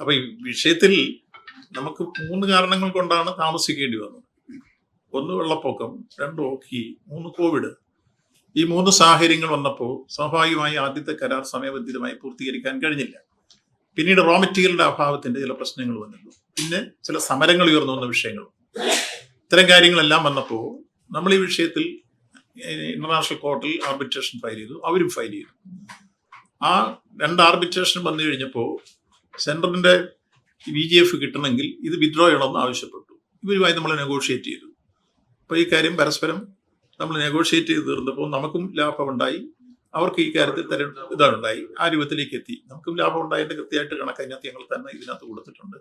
അപ്പൊ ഈ വിഷയത്തിൽ നമുക്ക് മൂന്ന് കാരണങ്ങൾ കൊണ്ടാണ് താമസിക്കേണ്ടി വന്നത്. ഒന്ന് വെള്ളപ്പൊക്കം രണ്ട് ഓക്കി മൂന്ന് കോവിഡ്. ഈ മൂന്ന് സാഹചര്യങ്ങൾ വന്നപ്പോൾ സ്വാഭാവികമായി ആദ്യത്തെ കരാർ സമയബന്ധിതമായി പൂർത്തീകരിക്കാൻ കഴിഞ്ഞില്ല. പിന്നീട് റോ മെറ്റീരിയലിന്റെ അഭാവത്തിന്റെ ചില പ്രശ്നങ്ങൾ വന്നിരുന്നു. പിന്നെ ചില സമരങ്ങൾ ഉയർന്നു വന്ന വിഷയങ്ങൾ. ഇത്തരം കാര്യങ്ങളെല്ലാം വന്നപ്പോൾ നമ്മൾ ഈ വിഷയത്തിൽ ഇന്റർനാഷണൽ കോർട്ടിൽ ആർബിട്രേഷൻ ഫയൽ ചെയ്തു. അവരും ഫയൽ ചെയ്തു. ആ രണ്ട് ആർബിട്രേഷൻ വന്നു കഴിഞ്ഞപ്പോൾ സെൻട്രലിന്റെ ബി ജി എഫ് കിട്ടണമെങ്കിൽ ഇത് വിഡ്രോ ചെയ്യണമെന്ന് ആവശ്യപ്പെട്ടു. ഇവരുമായി നമ്മൾ നെഗോഷിയേറ്റ് ചെയ്തു. അപ്പോൾ ഈ കാര്യം പരസ്പരം നമ്മൾ നെഗോഷിയേറ്റ് ചെയ്ത് തീർന്നപ്പോൾ നമുക്കും ലാഭമുണ്ടായി. അവർക്ക് ഈ കാര്യത്തിൽ തെരഞ്ഞെടുപ്പ് ഇതാണുണ്ടായി. ആ രൂപത്തിലേക്ക് എത്തി. നമുക്കും ലാഭം ഉണ്ടായതിന്റെ കൃത്യമായിട്ട് കണക്ക് അതിനകത്ത് ഞങ്ങൾ തന്നെ ഇതിനകത്ത് കൊടുത്തിട്ടുണ്ട്.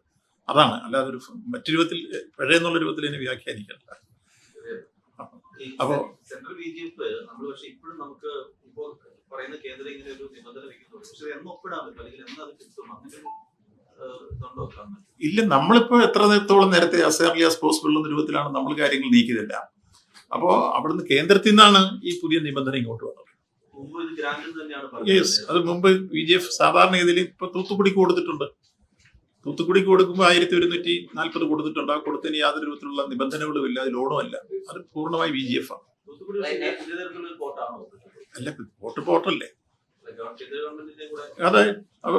അതാണ്. അല്ലാതെ ഒരു മറ്റു രൂപത്തിൽ പഴയ എന്നുള്ള രൂപത്തിൽ എന്നെ വ്യാഖ്യാനിക്കണ്ട. അപ്പോൾ അപ്പോ- സെൻട്രൽ ബി ജെ പി നമ്മൾ ഇപ്പോഴും നമുക്ക് ഇപ്പോൾ പറയുന്ന കേന്ദ്രം ഇങ്ങനെ ഒരു നിബന്ധന വെക്കുന്നുണ്ട്. പക്ഷെ എന്നൊപ്പിടാൻ പറ്റും അല്ലെങ്കിൽ എന്ന് അത് കിട്ടും. അങ്ങനെ ഇല്ല നമ്മളിപ്പോ എത്ര നേരത്തോളം നേരത്തെ അസേർലി ആസ് പോസിബിൾ എന്ന രൂപത്തിലാണ് നമ്മൾ കാര്യങ്ങൾ നീക്കിയതല്ല അപ്പോ അവിടുന്ന് കേന്ദ്രത്തിൽ നിന്നാണ് ഈ പുതിയ നിബന്ധന ഇങ്ങോട്ട് വന്നത് യെസ് അത് മുമ്പ് ബി ജെ എഫ് സാധാരണ ഗതിയിൽ ഇപ്പൊ തൂത്തുക്കുടിക്ക് കൊടുത്തിട്ടുണ്ട് തൂത്തുക്കുടിക്ക് കൊടുക്കുമ്പോൾ ആയിരത്തി ഒരുന്നൂറ്റി നാൽപ്പത് കൊടുത്തിട്ടുണ്ട് ആ കൊടുത്തതിന് യാതൊരു വിധത്തിലുള്ള നിബന്ധനകളും ഇല്ല അത് ലോണും അല്ല അത് പൂർണമായി ബി ജെ എഫ് ആണ് അല്ല വോട്ട് പോട്ടല്ലേ അതെ അത്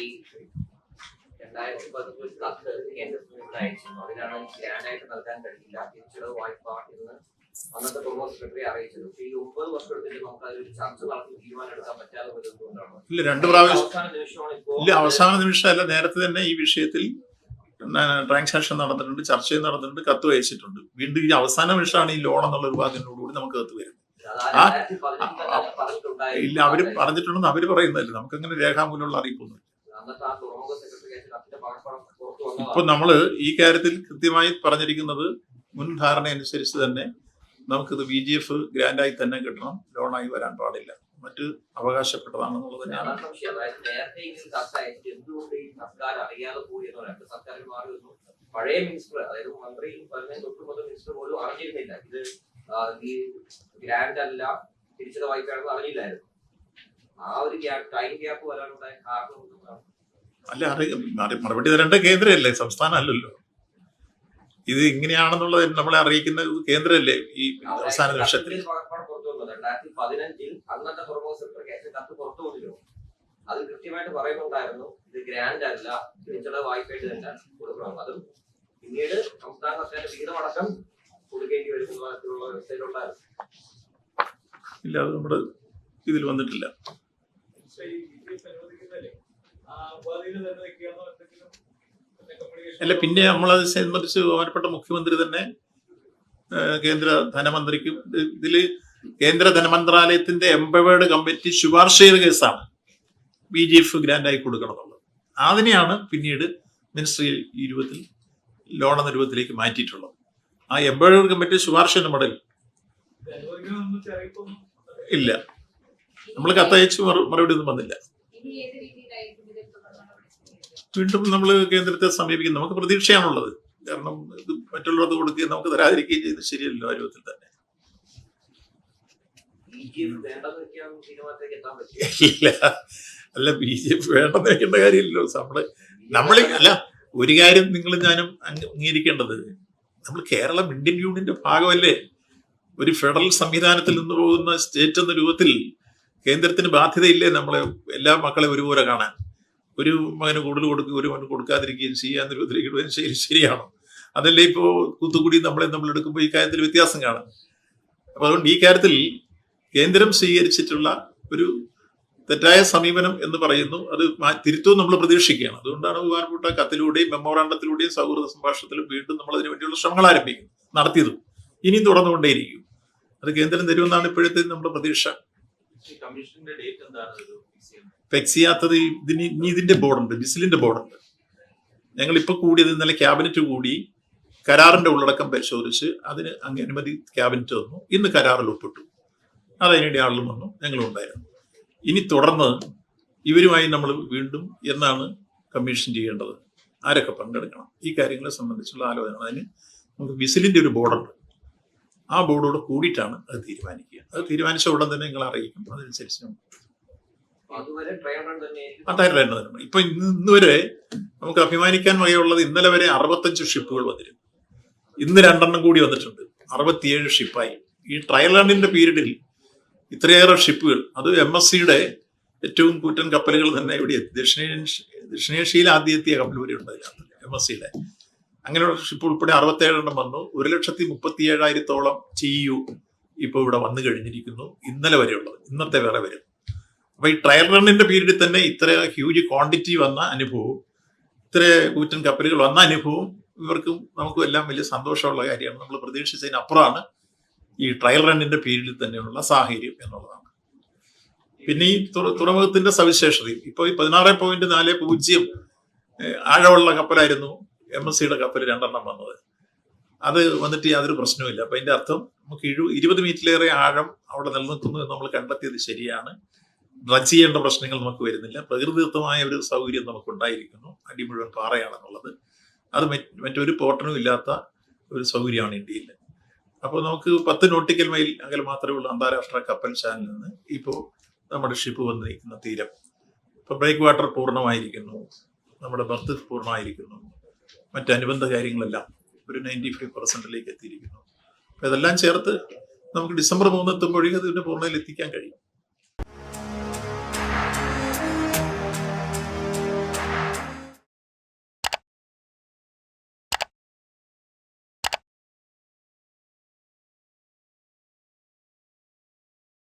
ഈ രണ്ടായിരത്തി പതിമൂന്നിൽ കത്ത് കേന്ദ്രത്തിൽ അയച്ചിരുന്നു അതിനാണ് ഗ്രാൻഡായിട്ട് നൽകാൻ കഴിയില്ല തിരിച്ചുള്ള വായ്പ എന്ന് അന്നത്തെ പ്രൊമോസ് സെക്രട്ടറി അറിയിച്ചത് പക്ഷേ ഈ ഒമ്പത് വർഷം എടുത്തിട്ട് നമുക്ക് അതിലൊരു ചർച്ച നടത്തി തീരുമാനം എടുക്കാൻ പറ്റാതെ വരുന്നത് ഇല്ല രണ്ട് പ്രാവശ്യം. അവസാന നിമിഷമാണ് ഇല്ല അവസാന നിമിഷമല്ല. നേരത്തെ തന്നെ ഈ വിഷയത്തിൽ ട്രാൻസാക്ഷൻ നടന്നിട്ടുണ്ട് ചർച്ചയും നടന്നിട്ടുണ്ട് കത്ത് അയച്ചിട്ടുണ്ട്. വീണ്ടും ഈ അവസാന നിമിഷമാണ് ഈ ലോൺ എന്നുള്ള ഒരു വാദിനോടുകൂടി നമുക്ക് കത്ത് വരുന്നത്. ആ- ഇല്ല അവർ പറഞ്ഞിട്ടുണ്ടെന്ന് അവർ പറയുന്നതല്ലേ. നമുക്ക് അങ്ങനെ രേഖാമൂലമുള്ള അറിയിപ്പൊന്നും ഇപ്പൊ നമ്മൾ ഈ കാര്യത്തിൽ കൃത്യമായി പറഞ്ഞിരിക്കുന്നത് മുൻ ധാരണ അനുസരിച്ച് തന്നെ നമുക്കിത് ബി ജി എഫ് ഗ്രാൻഡായി തന്നെ കിട്ടണം. ലോണായി വരാൻ പാടില്ല. മറ്റ് അവകാശപ്പെട്ടതാണെന്നുള്ളത് തന്നെയാണ്. പഴയ മിനിസ്റ്റർ അതായത് മന്ത്രി പറഞ്ഞ തൊട്ട് മുതൽ മിനിസ്റ്റർ പോലും അറിഞ്ഞിരുന്നില്ല. ഇത് ഈ ഗ്രാൻഡ് അല്ല തിരിച്ചത് വായ്പയാണെന്ന് അറിഞ്ഞില്ലായിരുന്നു. ആ ഒരു ഗ്യാപ്പ് ടൈം ഗ്യാപ്പ് വരാനുള്ള കാരണം? അല്ല അറി മറി- മറുപടി തരേണ്ട കേന്ദ്രമല്ലേ? സംസ്ഥാനം അല്ലല്ലോ ഇത് ഇങ്ങനെയാണെന്നുള്ളത് നമ്മളെ അറിയിക്കുന്ന കേന്ദ്രമല്ലേ ഈ അവസാന നിമിഷത്തിൽ? രണ്ടായിരത്തി പതിനഞ്ചിൽ അന്നത്തെ സെക്രട്ടറി അയച്ച കത്ത് പുറത്തു അത് കൃത്യമായിട്ട് പറയുന്നുണ്ടായിരുന്നു ഇത് ഗ്രാൻഡ് അല്ല തിരിച്ചുള്ള വായ്പയായിട്ട് തന്നെ കൊടുക്കണം. അതും പിന്നീട് സംസ്ഥാന സർക്കാരിന്റെ വിഹിതമടക്കം കൊടുക്കേണ്ടി വരുന്ന തരത്തിലുള്ള വ്യവസ്ഥയിലുണ്ടായിരുന്നു. ഇല്ല അത് നമ്മുടെ ഇതിൽ വന്നിട്ടില്ല. അല്ല പിന്നെ നമ്മളത് സംബന്ധിച്ച് ബഹുമാനപ്പെട്ട മുഖ്യമന്ത്രി തന്നെ കേന്ദ്ര ധനമന്ത്രിക്കും ഇതിൽ കേന്ദ്ര ധനമന്ത്രാലയത്തിന്റെ എംപവേർഡ് കമ്മിറ്റി ശുപാർശ ചെയ്ത കേസാണ് ബി ജി എഫ് ഗ്രാൻഡായി കൊടുക്കണം എന്നുള്ളത് അതിനെയാണ് പിന്നീട് മിനിസ്ട്രി ഈ രൂപത്തിൽ ലോൺ എന്ന രൂപത്തിലേക്ക് മാറ്റിയിട്ടുള്ളത്. ആ എംപവേർഡ് കമ്മിറ്റി ശുപാർശ നമ്മുടെ ഇല്ല. നമ്മൾ കത്തയച്ച് മറു- മറുപടി ഒന്നും വന്നില്ല. വീണ്ടും നമ്മൾ കേന്ദ്രത്തെ സമീപിക്കും നമുക്ക് പ്രതീക്ഷയാണുള്ളത്. കാരണം ഇത് മറ്റുള്ളവർക്ക് കൊടുക്കുകയും നമുക്ക് തരാതിരിക്കുകയും ചെയ്യുന്നത് ശരിയല്ലോ ആ രൂപത്തിൽ തന്നെ. ഇല്ല. അല്ല ബി ജെ പി വേണ്ടെന്ന് വെക്കേണ്ട കാര്യമില്ലല്ലോ. നമ്മൾ നമ്മൾ അല്ല ഒരു കാര്യം നിങ്ങൾ ഞാനും അംഗ- അംഗീകരിക്കേണ്ടത് നമ്മൾ കേരളം ഇന്ത്യൻ യൂണിയന്റെ ഭാഗമല്ലേ? ഒരു ഫെഡറൽ സംവിധാനത്തിൽ നിന്ന് പോകുന്ന സ്റ്റേറ്റ് എന്ന രൂപത്തിൽ കേന്ദ്രത്തിന് ബാധ്യതയില്ലേ നമ്മളെ എല്ലാ മക്കളെ ഒരുപോലെ കാണാൻ? ഒരു മകന് കൂടുതൽ കൊടുക്കുക ഒരു മകന് കൊടുക്കാതിരിക്കുകയും ചെയ്യാൻ ഇടുകയും ശരി ശരിയാണോ? അതല്ലേ ഇപ്പോൾ കൂത്തുകൂടി നമ്മളെ നമ്മൾ എടുക്കുമ്പോൾ ഈ കാര്യത്തിൽ വ്യത്യാസം കാണാം. അപ്പൊ അതുകൊണ്ട് ഈ കാര്യത്തിൽ കേന്ദ്രം സ്വീകരിച്ചിട്ടുള്ള ഒരു തെറ്റായ സമീപനം എന്ന് പറയുന്നു. അത് തിരുത്തും നമ്മൾ പ്രതീക്ഷിക്കുകയാണ്. അതുകൊണ്ടാണ് ബഹുമാനപ്പെട്ട കത്തിലൂടെയും മെമ്മോറാണ്ടത്തിലൂടെയും സൗഹൃദ സംഭാഷണത്തിലും വീണ്ടും നമ്മൾ അതിനു വേണ്ടിയുള്ള ശ്രമങ്ങൾ ആരംഭിക്കും നടത്തിയതും. ഇനിയും തുടർന്നുകൊണ്ടേയിരിക്കും. അത് കേന്ദ്രം തരുമെന്നാണ് ഇപ്പോഴത്തെ നമ്മുടെ പ്രതീക്ഷ. ഫിക്സ് ചെയ്യാത്തത് ഇതിന് ഇതിന്റെ ബോർഡുണ്ട് ബിസിലിന്റെ ബോർഡുണ്ട്. ഞങ്ങൾ ഇപ്പൊ കൂടിയത് ഇന്നലെ ക്യാബിനറ്റ് കൂടി കരാറിന്റെ ഉള്ളടക്കം പരിശോധിച്ച് അതിന് അങ്ങ് അനുമതി ക്യാബിനറ്റ് തന്നു. ഇന്ന് കരാറിൽ ഒപ്പിട്ടു. അതതിനിടെ ആളിലും വന്നു ഞങ്ങളും ഉണ്ടായിരുന്നു. ഇനി തുടർന്ന് ഇവരുമായി നമ്മൾ വീണ്ടും എന്നാണ് കമ്മീഷൻ ചെയ്യേണ്ടത്? ആരൊക്കെ പങ്കെടുക്കണം? ഈ കാര്യങ്ങളെ സംബന്ധിച്ചുള്ള ആലോചന. അതിന് നമുക്ക് വിസിലിന്റെ ഒരു ബോർഡുണ്ട്. ആ ബോർഡോട് കൂടിയിട്ടാണ് അത് തീരുമാനിക്കുക. അത് തീരുമാനിച്ച ഉടൻ തന്നെ നിങ്ങൾ അറിയിക്കും. അതനുസരിച്ച് അതായിരുന്നു ഇപ്പൊ ഇന്ന് ഇന്ന് വരെ നമുക്ക് അഭിമാനിക്കാൻ വകയുള്ളത് ഇന്നലെ വരെ അറുപത്തഞ്ച് ഷിപ്പുകൾ വന്നിരുന്നു. ഇന്ന് രണ്ടെണ്ണം കൂടി വന്നിട്ടുണ്ട്. അറുപത്തിയേഴ് ഷിപ്പായി. ഈ ട്രയൽ റണ്ണിന്റെ പീരീഡിൽ ഇത്രയേറെ ഷിപ്പുകൾ അത് എം എസ് സിയുടെ ഏറ്റവും കൂറ്റൻ കപ്പലുകൾ തന്നെ ഇവിടെ. ദക്ഷിണേഷ്യ ദക്ഷിണേഷ്യയിൽ ആദ്യം എത്തിയ കപ്പൽ വരെ ഉണ്ട് അതിനകത്ത് എം എസ് സിയുടെ. അങ്ങനെയുള്ള ഷിപ്പ് ഉൾപ്പെടെ അറുപത്തേഴെണ്ണം വന്നു. ഒരു ലക്ഷത്തി മുപ്പത്തി ഏഴായിരത്തോളം ചെയ്യു ഇപ്പോൾ ഇവിടെ വന്നു കഴിഞ്ഞിരിക്കുന്നു. ഇന്നലെ വരെയുള്ളത്. ഇന്നത്തെ വേറെ വരും. അപ്പൊ ഈ ട്രയൽ റണ്ണിന്റെ പീരീഡിൽ തന്നെ ഇത്ര ഹ്യൂജ് ക്വാണ്ടിറ്റി വന്ന അനുഭവവും ഇത്ര കൂറ്റൻ കപ്പലുകൾ വന്ന അനുഭവവും ഇവർക്കും നമുക്കും എല്ലാം വലിയ സന്തോഷമുള്ള കാര്യമാണ്. നമ്മൾ പ്രതീക്ഷിച്ചതിനപ്പുറമാണ് ഈ ട്രയൽ റണ്ണിന്റെ പീരീഡിൽ തന്നെയുള്ള സാഹചര്യം എന്നുള്ളതാണ്. പിന്നെ ഈ തുറമുഖത്തിന്റെ സവിശേഷതയും. ഇപ്പോൾ ഈ പതിനാറ് പോയിന്റ് നാല് പൂജ്യം ആഴമുള്ള കപ്പലായിരുന്നു. എം എസ് സിയുടെ കപ്പൽ രണ്ടെണ്ണം വന്നത്. അത് വന്നിട്ട് യാതൊരു പ്രശ്നവുമില്ല. അപ്പൊ അതിന്റെ അർത്ഥം നമുക്ക് എഴു ഇരുപത് മീറ്ററിലേറെ ആഴം അവിടെ നിലനിൽക്കുന്നു എന്ന് നമ്മൾ കണ്ടെത്തിയത് ശരിയാണ്. ഡ്രഗ് ചെയ്യേണ്ട പ്രശ്നങ്ങൾ നമുക്ക് വരുന്നില്ല. പ്രകൃതിദത്തമായ ഒരു സൗകര്യം നമുക്ക് ഉണ്ടായിരിക്കുന്നു അടി മുഴുവൻ പാറയാണെന്നുള്ളത്. അത് മറ്റൊരു പോർട്ടനും ഇല്ലാത്ത ഒരു സൗകര്യമാണ് ഇന്ത്യയിൽ അപ്പോൾ നമുക്ക് പത്ത് നോട്ടിക്കൽ മൈൽ അകലെ മാത്രമേ ഉള്ളൂ അന്താരാഷ്ട്ര കപ്പൽ ചാനലിൽ നിന്ന്. ഇപ്പോൾ നമ്മുടെ ഷിപ്പ് വന്നിരിക്കുന്ന തീരം. ഇപ്പൊ ബ്രേക്ക് വാട്ടർ പൂർണമായിരിക്കുന്നു. നമ്മുടെ ബർത്ത് പൂർണമായിരിക്കുന്നു. മറ്റനുബന്ധ കാര്യങ്ങളെല്ലാം ഒരു നയന്റി ഫൈവ് പെർസെന്റിലേക്ക് എത്തിയിരിക്കുന്നു. അപ്പോൾ ഇതെല്ലാം ചേർത്ത് നമുക്ക് ഡിസംബർ മൂന്ന് എത്തുമ്പോഴേക്കും അതിന്റെ പൂർണയിൽ എത്തിക്കാൻ കഴിയും.